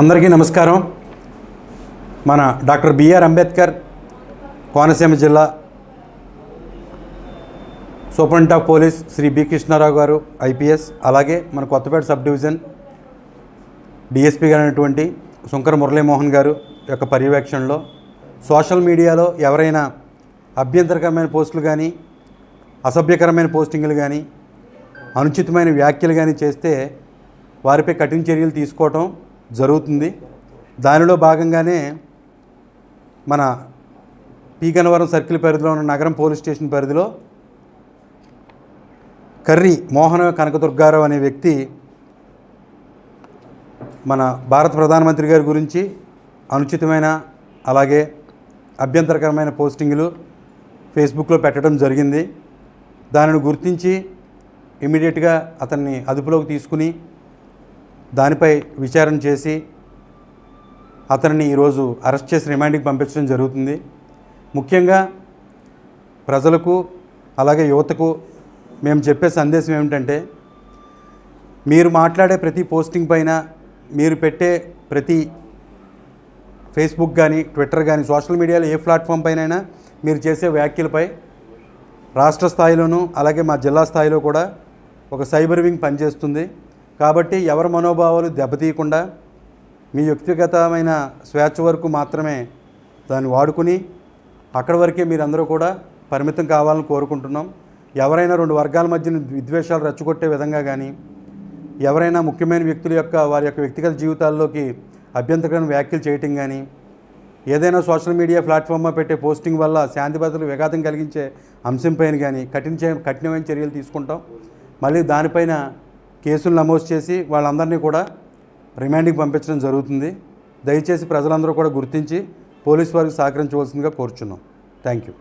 అందరికీ నమస్కారం. మన డాక్టర్ బిఆర్ అంబేద్కర్ కోనసీమ జిల్లా superintendent of police Shri B Krishnarao గారు ఐపీఎస్ అలాగే మన కొత్తపేట సబ్ డివిజన్ డిఎస్పీ గారు అయినటువంటి మురళీమోహన్ గారు యొక్క పర్యవేక్షణలో సోషల్ మీడియాలో ఎవరైనా అభ్యంతరకరమైన పోస్టులు కానీ అసభ్యకరమైన పోస్టింగ్లు కానీ అనుచితమైన వ్యాఖ్యలు కానీ చేస్తే వారిపై కఠిన చర్యలు తీసుకోవటం జరుగుతుంది. దానిలో భాగంగానే మన పీ. గన్నవరం సర్కిల్ పరిధిలో ఉన్న నగరం పోలీస్ స్టేషన్ పరిధిలో కర్రి మోహన కనకదుర్గారావు అనే వ్యక్తి మన భారత ప్రధానమంత్రి గారి గురించి అనుచితమైన అలాగే అభ్యంతరకరమైన పోస్టింగ్లు ఫేస్బుక్లో పెట్టడం జరిగింది. దానిని గుర్తించి ఇమీడియట్గా అతన్ని అదుపులోకి తీసుకుని దానిపై విచారణ చేసి అతనిని ఈరోజు అరెస్ట్ చేసి రిమాండ్కి పంపించడం జరుగుతుంది. ముఖ్యంగా ప్రజలకు అలాగే యువతకు మేము చెప్పే సందేశం ఏమిటంటే మీరు మాట్లాడే ప్రతి పోస్టింగ్ పైన మీరు పెట్టే ప్రతి ఫేస్బుక్ కానీ ట్విట్టర్ కానీ సోషల్ మీడియాలో ఏ ప్లాట్ఫామ్ పైనైనా మీరు చేసే వ్యాఖ్యలపై రాష్ట్ర స్థాయిలోనూ అలాగే మా జిల్లా స్థాయిలో కూడా ఒక సైబర్ వింగ్ పనిచేస్తుంది. కాబట్టి ఎవరి మనోభావాలు దెబ్బతీయకుండా మీ వ్యక్తిగతమైన స్వేచ్ఛ వరకు మాత్రమే దాన్ని వాడుకుని అక్కడి వరకే మీరందరూ కూడా పరిమితం కావాలని కోరుకుంటున్నాం. ఎవరైనా రెండు వర్గాల మధ్య విద్వేషాలు రెచ్చగొట్టే విధంగా కానీ ఎవరైనా ముఖ్యమైన వ్యక్తుల యొక్క వారి యొక్క వ్యక్తిగత జీవితాల్లోకి అభ్యంతరకరమైన వ్యాఖ్యలు చేయటం కానీ ఏదైనా సోషల్ మీడియా ప్లాట్ఫామ్లో పెట్టే పోస్టింగ్ వల్ల శాంతి భద్రతలు విఘాతం కలిగించే అంశంపైన కానీ కఠిన చే- కఠినమైన చర్యలు తీసుకుంటాం. మళ్ళీ దానిపైన కేసులు నమోదు చేసి వాళ్ళందరినీ కూడా రిమాండ్కి పంపించడం జరుగుతుంది. దయచేసి ప్రజలందరూ కూడా గుర్తించి పోలీసు వారికి సహకరించవలసిందిగా కోరుచున్నాం. Thank you